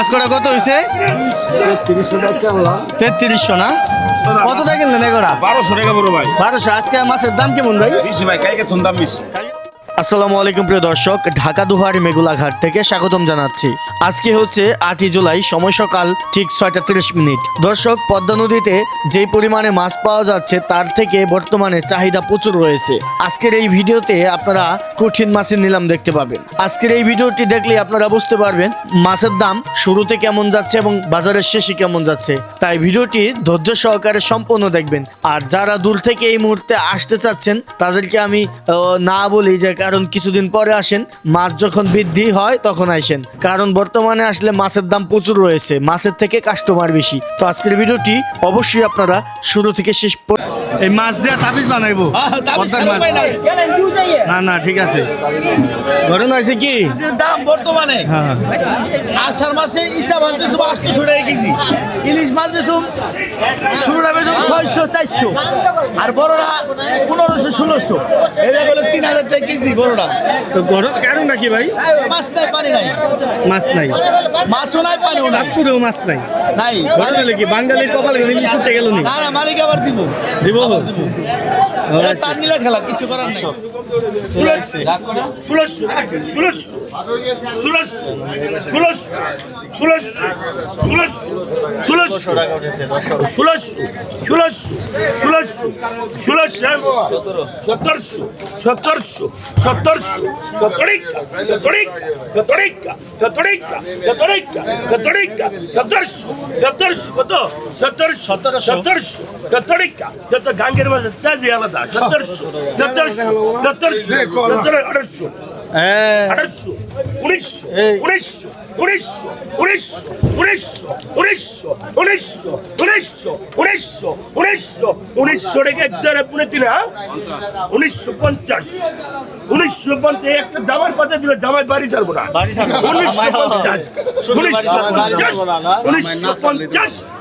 মাছ কটা কত হয়েছে তেত্রিশশো না? কত টাকা কিনলেন এগোড়া বারোশো টাকা বড় ভাই। বারোশো। আজকে মাছের দাম কেমন ভাই? বেশি ভাই কালকে দাম বেশি। আসসালামু আলাইকুম প্রিয় দর্শক, ঢাকা দুহার মেগুলাঘাট থেকে স্বাগতম জানাচ্ছি। আজকে হচ্ছে আটই জুলাই, সময় সকাল, ঠিক ছয়টা তিরিশ মিনিট। দর্শক, পদ্মা নদীতে যেই পরিমাণে মাছ পাওয়া যাচ্ছে, তার থেকে বর্তমানে চাহিদা প্রচুর রয়েছে। আজকের এই ভিডিওতে আপনারা কঠিন মাছের নিলাম দেখতে পাবেন। আজকের এই ভিডিওটি দেখলে আপনারা বুঝতে পারবেন মাছের দাম শুরুতে কেমন যাচ্ছে এবং বাজারের শেষে কেমন যাচ্ছে। তাই ভিডিওটি ধৈর্য সহকারে সম্পূর্ণ দেখবেন। আর যারা দূর থেকে এই মুহূর্তে আসতে চাচ্ছেন, তাদেরকে আমি না বলি যে কারণ কিছুদিন পরে আসেন। মাছ যখন বৃদ্ধি হয় তখন আসেন কারণ বর্তমানে আসলে মাছের দাম প্রচুর রয়েছে। মাছের থেকে কাস্টমার বেশি। তো আজকের ভিডিওটি অবশ্যই আপনারা শুরু থেকে শেষ এই মাছ দেওয়া তাবিজ বানাইবো। না না ঠিক আছে। ঘটনা হয়েছে কি? দাম বর্তমানে হ্যাঁ। আষাঢ় মাসে ইসা মাছ বেচুম আটশোশো টাকা কেজি। ইলিশ মাছ বেচুম শুরুটা বেচুম ছয়শো চারশো। আর বড়রা পনেরোশো ষোলোশো। এদের হলো তিন হাজার টাকা কেজি। বড়রা তো গরম কারণ নাকি ভাই? মাছ নাই পানি নাই। মাছ নাই। মাছও নাই পানিও নাই। চাঁদপুরেও মাছ নাই। নাই। ঘটনা হলো কি বাঙালির কপাল গেলে গেল না? না মালিক আবার দিব। দিব? আচ্ছা। তার মিলে খেলা কিছু করার নাই। ষোলোশো ষোলোশো ষোলোশো ষোলোশো ষোলোশো ষোলোশো ষোলোশো ষোলোশো ষোলোশো সতেরোশো সতেরোশো সতেরোশো কতরিকা কতরিকা কতরিকা কতরিকা কতরিকা কতরিকা সতেরোশো সতেরোশো কত সতেরোশো সতেরোশো কতরিকা যত গাঙ্গের মাঝে আলাদা সতেরোশো সতেরোশো সতেরোশো সতেরো আঠারোশো হ্যাঁ। আঠারোশো উনিশশো উনিশশো উনিশশো উনিশশো উনিশশো উনিশশো উনিশশো উনিশশো উনিশশো উনিশশো উনিশশো টাকা একদারে পুনে দিলে হ্যাঁ? উনিশশো পঞ্চাশ উনিশশো পঞ্চাশ একটা জামার পাতা দিলে জামাই বাড়ি না। বাড়ি ছাড়বো না। উনিশশো পঞ্চাশ উনিশশো পঞ্চাশ উনিশশো পঞ্চাশ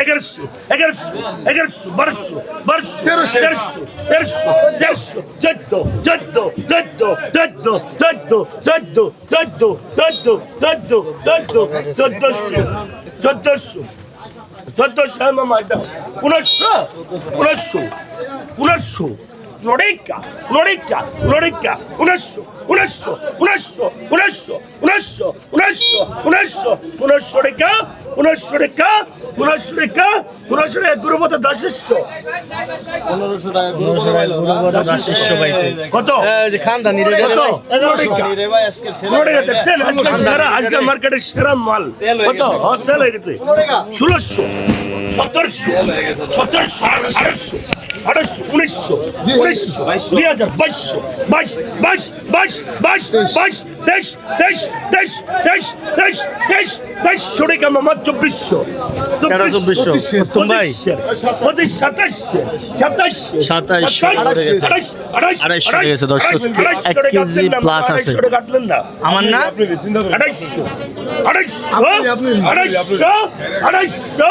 এগারোশো এগারোশো এগারোশো বারোশো বারোশো তেরোশো। তেরোশো তেরোশো তেরোশো চোদ্দ চোদ্দ চোদ্দ চোদ্দ চোদ্দ চোদ্দ চোদ্দ চোদ্দ চোদ্দ চোদ্দ চোদ্দশো চোদ্দশো চোদ্দশো মামা উনিশশো উনিশশো উনিশশো Florica, Florica, Florica, unesso, unesso, unesso, unesso, unesso, unesso, unesso, unesso রেখা উনিশশো রেখা উনিশশো রেখা উনিশশো রেখা গুরুপত দাসেশ্বর শিষ্য পাইছে কত এই যে খানদানি রে কত? ভাই। ফ্লোরিকা দেখতেন আজকে সেরা আজকে মার্কেটে সেরা মাল। কত? হ্যাঁ, তেল হয়ে গেছে। ষোলোশো সতেরোশো সতেরোশো আঠারোশো আঠারোশো উনিশশো উনিশশো দুই হাজার বাইশশো বাইশ বাইশ বাইশ বাইশ বাইশ তেইশ তেইশ তেইশ তেইশ তেইশ তেইশশো টাকা মামা চব্বিশশো। তেরো চব্বিশশো? পঁচিশ সাতাশশো। সাতাশশো। সাতাশশো। আঠাশ আঠাশ আড়াইশো গেছে, দর্শক। এক কেজি plus আছে। আমার না? আড়াইশো আড়াইশো আড়াইশো আড়াইশো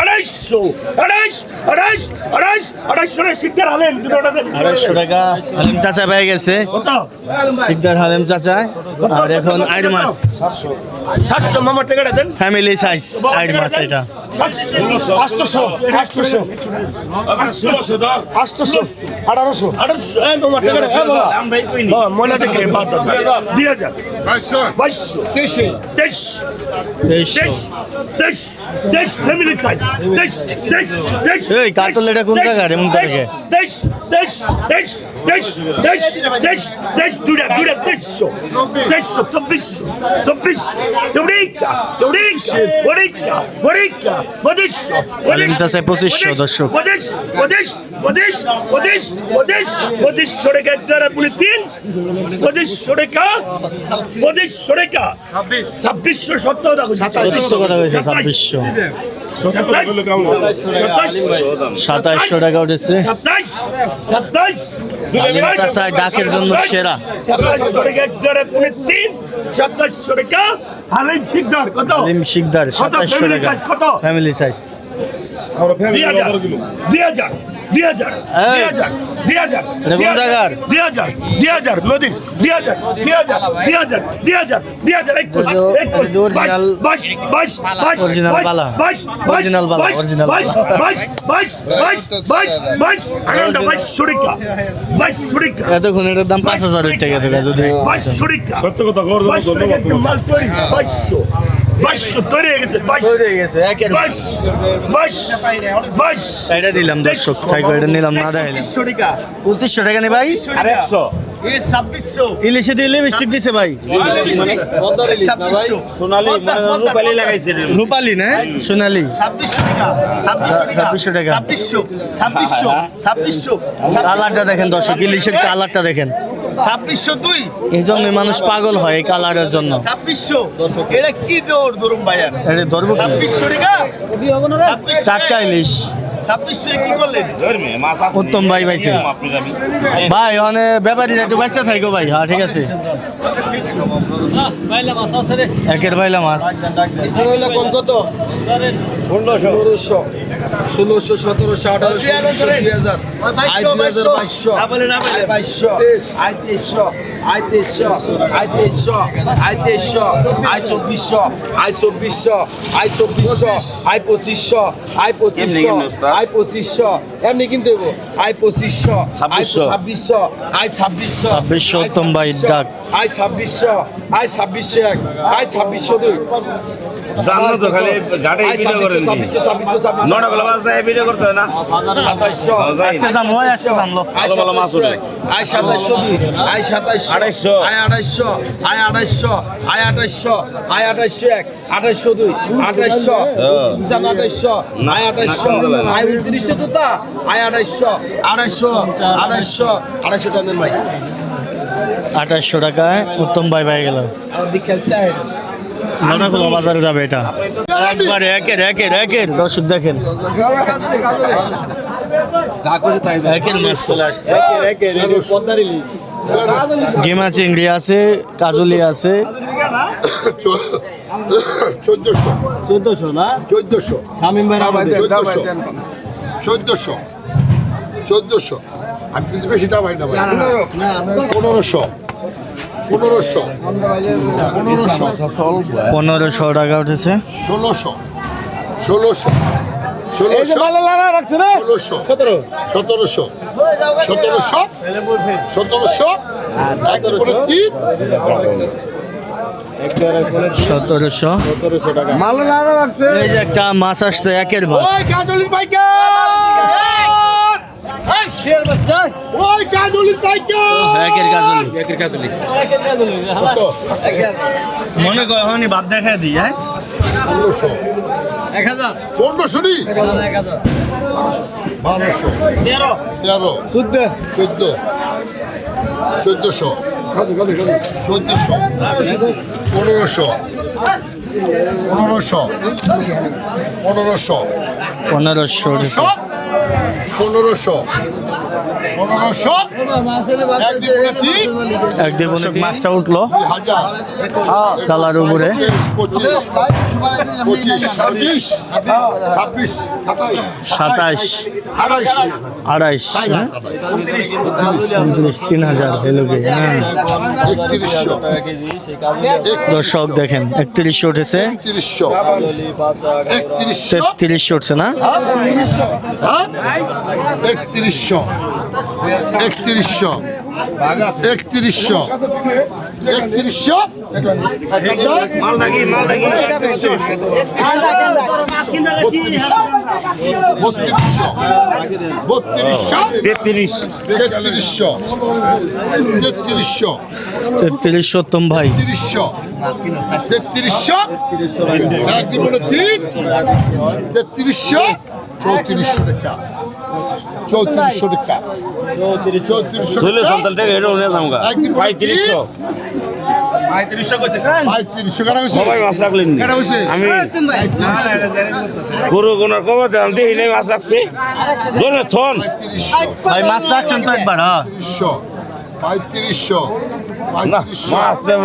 আড়াইশো আড়াইশ আড়াইশ আড়াইশ আড়াইশো টাকা শিক্ষার হলেন দুটোটাতে আড়াইশো টাকা হালিম চাচা পেয়ে গেছে। শিকদার হালিম চাচা। আর এখন আইর মাছ। সাতশো মামার টাকাটা দেন। ফ্যামিলি সাইজ আইর মাছ এটা। আটশোশো আটশোশো আটশোশো আঠারোশো। কাতল এটা কোন জায়গার এমন তারিখে দেশ দেশ দেশ দুটা দুটা দেড়শো দেড়শো চব্বিশশো চব্বিশশো চব্বিশটা চব্বিশশো বড়িকা বড়িকা বদিশশো আলিম চাচাই পঁচিশশো, দর্শক। বদিশ বদিশ বদিশ বদিশ বদিশ বদিশশো টাকা এক দ্বারা তিন বদিশশো টাকা বদিশশো টাকা ছাব্বিশশো সত্তর টাকা সত্য কথা কইছে ছাব্বিশশো সাতাইশশো টাকা উঠেছে। ডাকের জন্য সেরা। সাতাইশশো টাকা। শিকদার কত? আলিম শিকদার সাতাইশশো টাকা কত? ফ্যামিলি সাইজ দুই হাজার। দুই হাজার দুই হাজার দুই হাজার এটা কোন জায়গার? দুই হাজার দুই হাজার নদী দুই হাজার দুই হাজার দুই হাজার দুই হাজার দুই হাজার একুশ এটা যে- একুশ এটা যে original- বাইশ বাইশ বাইশ Original বাইশ, বালা। বাইশ বাইশ বালা, বাইশ, original বাইশ বালা। বাইশ বাইশ বাইশ বাইশ বাইশ আনন্দ বাইশ সুরিকা বাইশ সুরিকা এতক্ষণ এটার দাম পাঁচ হাজার টাকা দেবে যদি সুরিকা সত্য কথা কর সুরিকা তৈরি বাইশশো তৈরি হয়ে গেছে হয়ে এটা দিলাম দর্শক এটা নিলাম না পঁচিশশো টাকা। নি ভাই। আরেকশো এ ইলিশে দিয়ে লিপস্টিক দিছে ভাই। মানে রূপালি লাগাইছে রে। রূপালি না? সোনালি। ছাব্বিশশো টাকা কালারটা দেখেন দর্শক ইলিশের কালারটা দেখেন। ছাব্বিশশো দুই? এই মানুষ পাগল হয় এই কালারের জন্য। ছাব্বিশশো। এটা কি দৌড় ধরুন ভাইয়ার এটা ধরবো ছাব্বিশশো টাকা? টাটকা ইলিশ। উত্তম ভাই পাইছে। ভাই ওখানে ব্যাপারীরা একটু বাচ্চা থাকো ভাই। হ্যাঁ ঠিক আছে। একের বাইলা মাছ। পনেরোশো ষোলোশো সতেরোশো আঠারোশো দুই হাজার। বাইশশো বাইশশো। তেইশশো আই তেইশশো আই তেইশশো আই তেইশশো আই চব্বিশশো আই চব্বিশশো আই চব্বিশশো আই পঁচিশশো আই পঁচিশশো আই পঁচিশশো এমনি কিন্তু হইবো। আই পঁচিশশো আই ছাব্বিশশো। আই ছাব্বিশশো ছাব্বিশশো উত্তম ভাই ডাক। আই ছাব্বিশশো আই ছাব্বিশশো এক আই ছাব্বিশশো দুই। জানো তো খালি গাড়ি আই ভিডিও করেন ছাব্বিশশো ছাব্বিশশো ছাব্বিশশো। নটা গলা বাজে ভিডিও করতে না? আজকে জানলো আজকে জানলো। আই ভালো ভালো মাছ সাতাইশশো আই সাতাইশশো দুই আই সাতাইশশো আড়াইশশো। আই আড়াইশশো আই আড়াইশশো আই আড়াইশশো আই আড়াইশশো এক আড়াইশো দুই আড়াইশশো জান আড়াইশো আই আড়াইশো না, না, না। আই উনত্রিশশো তো তা। আই আড়াইশো আড়াইশো আড়াইশো আড়াইশো টাকা ভাই। আঠাশশো টাকায় উত্তম ভাই পাই গেল। বাজারে যাবে এটা। একবারে একের একের একের। দর্শক দেখেন। চিংড়ি আছে কাজলি আছে। চোদ্দশো। চোদ্দশো না? চোদ্দশো। ভাই চোদ্দশো। চোদ্দশো। আর কিন্তু বেশি দাম হয় না ভাই। পনেরোশো। পনেরোশো। পনেরোশো। পনেরোশো টাকা উঠেছে। ষোলোশো। ষোলোশো। ষোলোশো। ষোলোশো। সতেরোশো। সতেরোশো। সতেরোশো। তিন। সতেরোশো। এই যে একটা মাছ আসছে একের মাছ। মনে কর বাদ দেখা দিই হ্যাঁ? পনেরোশো। এক হাজার। পনেরোশো এক হাজার বারোশো। তেরো। তেরো। চোদ্দ চোদ্দ। চোদ্দশো। চোদ্দশো। পনেরোশো। পনেরোশো। পনেরোশো। পনেরোশো। পনেরোশো। এক দেবনে মাছটা উঠল। কালার উপরে। সাতাশ আড়াইশ। হ্যাঁ? উনত্রিশ। তিন হাজার এলোকে হ্যাঁ। দর্শক দেখেন একত্রিশশো উঠেছে। তেত্রিশশো উঠছে না? হ্যাঁ? একত্রিশশো। একত্রিশশো। একত্রিশশো। একত্রিশশো? বত্রিশশো বত্রিশশো তেত্রিশ তেত্রিশশো। তেত্রিশশো তেত্রিশ উত্তম ভাই। তেত্রিশশো। তেত্রিশশো? এক জীবনে তিন। তেত্রিশশো? চৌত্রিশশো টাকা চৌত্রিশশো টাকা। চৌত্রিশশো টাকা? পঁয়ত্রিশশো। মাছ গরু গোনার কবে দাম ধরে থন। ভাই মাছ রাখছেন তো একবার হ্যাঁ। পঁয়ত্রিশশো। পঁয়ত্রিশশো। না পঁয়ত্রিশশো মাছ দেয়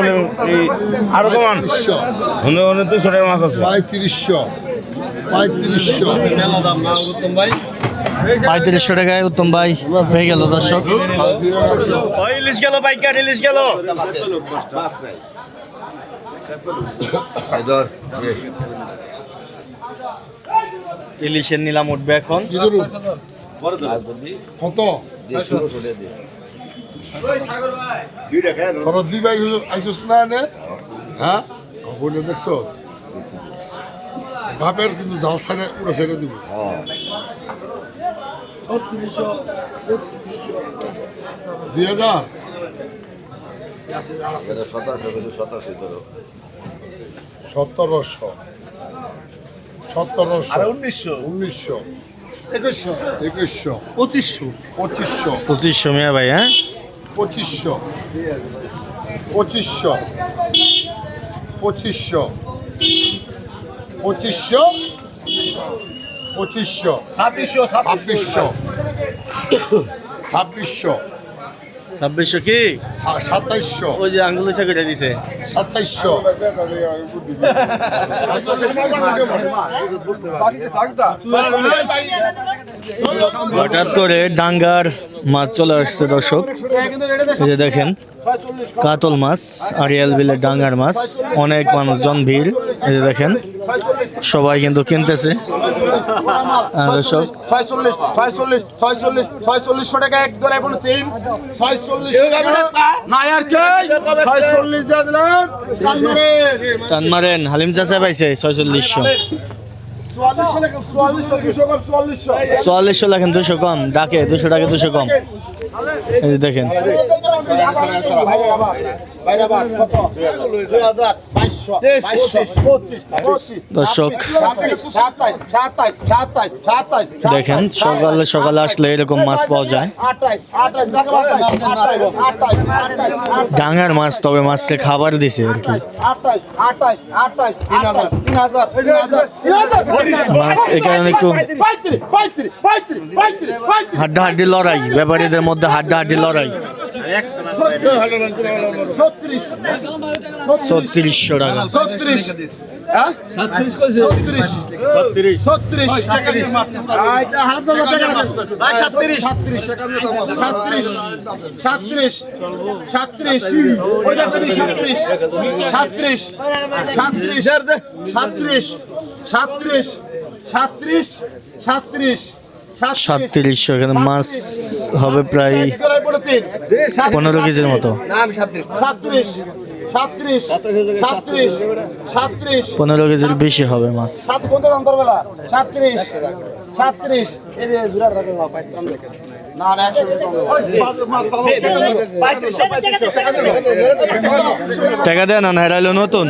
আরও কমান। পঁয়ত্রিশশো। অন্য অন্য দুশো টাকা মাছ আছে। পঁয়ত্রিশশো। পঁয়ত্রিশশো। পঁয়ত্রিশশো টাকায় উত্তম ভাই হয়ে গেল দর্শক। ইলিশ গেল বাইকার ইলিশ গেল। ইলিশের নিলাম উঠবে এখন। কত? খরচ দিবে আইসস না নে? হ্যাঁ? বলে দেখছস? বাপের কিন্তু জাল ছাড়ে উড়ে ছেড়ে দিবে। দুই হাজার। সতেরোশো সতেরোশো উনিশশো। উনিশশো। একুশশো। একুশশো। পঁচিশশো। পঁচিশশো। পঁচিশশো মিয়া ভাই হ্যাঁ? পঁচিশশো। পঁচিশশো। পঁচিশশো। পঁচিশশো। পঁচিশশো। ছাব্বিশশো ছাব্বিশশো। ছাব্বিশশো। কি? সাতাইশশো। ওই যে আঙ্গুল করে দিছে। সাতাইশশো। হঠাৎ করে ডাঙ্গার মাছ চলে আসছে দর্শক। এই যে দেখেন কাতল মাছ আরিয়াল বিলের ডাঙ্গার মাছ অনেক মানুষজন ভিড়। এই যে দেখেন সবাই কিন্তু কিনতেছে। দর্শক ছয়চল্লিশ ছয়চল্লিশ ছয়চল্লিশ ছয়চল্লিশশো টাকা এক ধরে এখন তিন ছয়চল্লিশ নাই আর কে ছয়চল্লিশ দিয়ে দিলাম টান মারেন হালিম চাচা পাইছে ছয়চল্লিশশো চুয়াল্লিশশো লেখেন দুশো কম ডাকে দুশো টাকা দুশো কম এই দেখেন দর্শক, দেখেন, সকালে সকালে আসলে এরকম মাছ পাওয়া যায় ডাঙ্গার মাছ, তবে মাছকে খাবার দিছে আর কি। মাছ কারণে একটু হাড্ডাহাড্ডি লড়াই, ব্যাপারীদের মধ্যে হাড্ডাহাড্ডি লড়াই ছত্রিশ, ছত্রিশশো টাকা ছত্রিশ, হ্যাঁ? ছত্রিশ, ছত্রিশ, ছত্রিশ, আহ, এটা হাত ধরো, টাকা না। সাতত্রিশ, সাতত্রিশ, সাতত্রিশ, সাতত্রিশ, সাতত্রিশশো এখানে মাছ হবে প্রায় পনেরো কেজির মতো পনেরো কেজির বেশি হবে মাছ সাতত্রিশ সাতত্রিশ না না একশো টাকা দেয় না না হেরাইলো নতুন।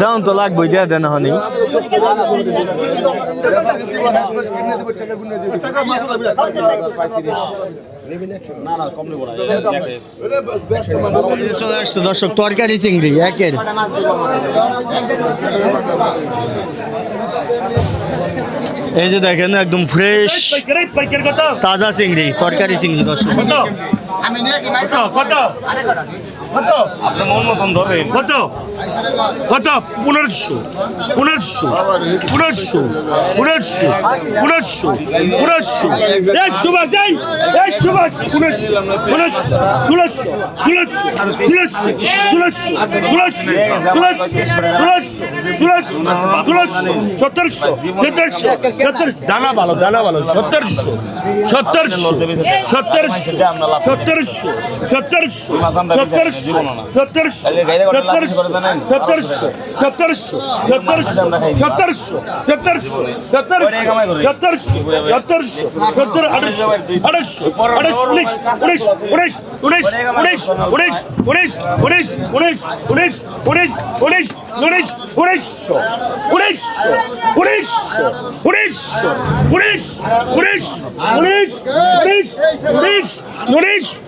দাম তো লাগবে দেয়া দেন হনি চলে আসছে দর্শক তরকারি চিংড়ি একের। এই যে দেখেন একদম ফ্রেশ তাজা চিংড়ি তরকারি চিংড়ি দর্শক। কত কত কত আপনার মন মতন ধরেন কত কত পনেরোশো পনেরোশো পনেরোশো পনেরোশো পনেরোশো পনেরোশো এই সুভাষ এই এই সুভাষ পনেরোশো পনেরোশো ষোলোশো ষোলোশো ষোলোশো ষোলোশো ষোলোশো ষোলোশো ষোলোশো ষোলোশো সতেরোশো সতেরোশো সত্তর দানা ভালো দানা ভালো সত্তরশো সত্তরশো সত্তরশো উনিশ উনিশ উনিশ উনিশ উনিশ উনিশ উনিশ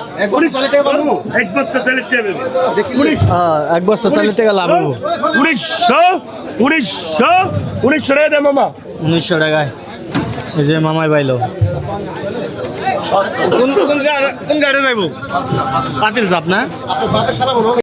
এক বস্তা হ্যাঁ, চালের থেকে লাভ হব। উনিশশো উনিশশো উনিশশো টাকা দেয় মামা। উনিশশো টাকায়। এই যে মামাই পাইলো। কোন কোন গাড়ি কোন গাড়ি যাইব? পাতিল চাপ না?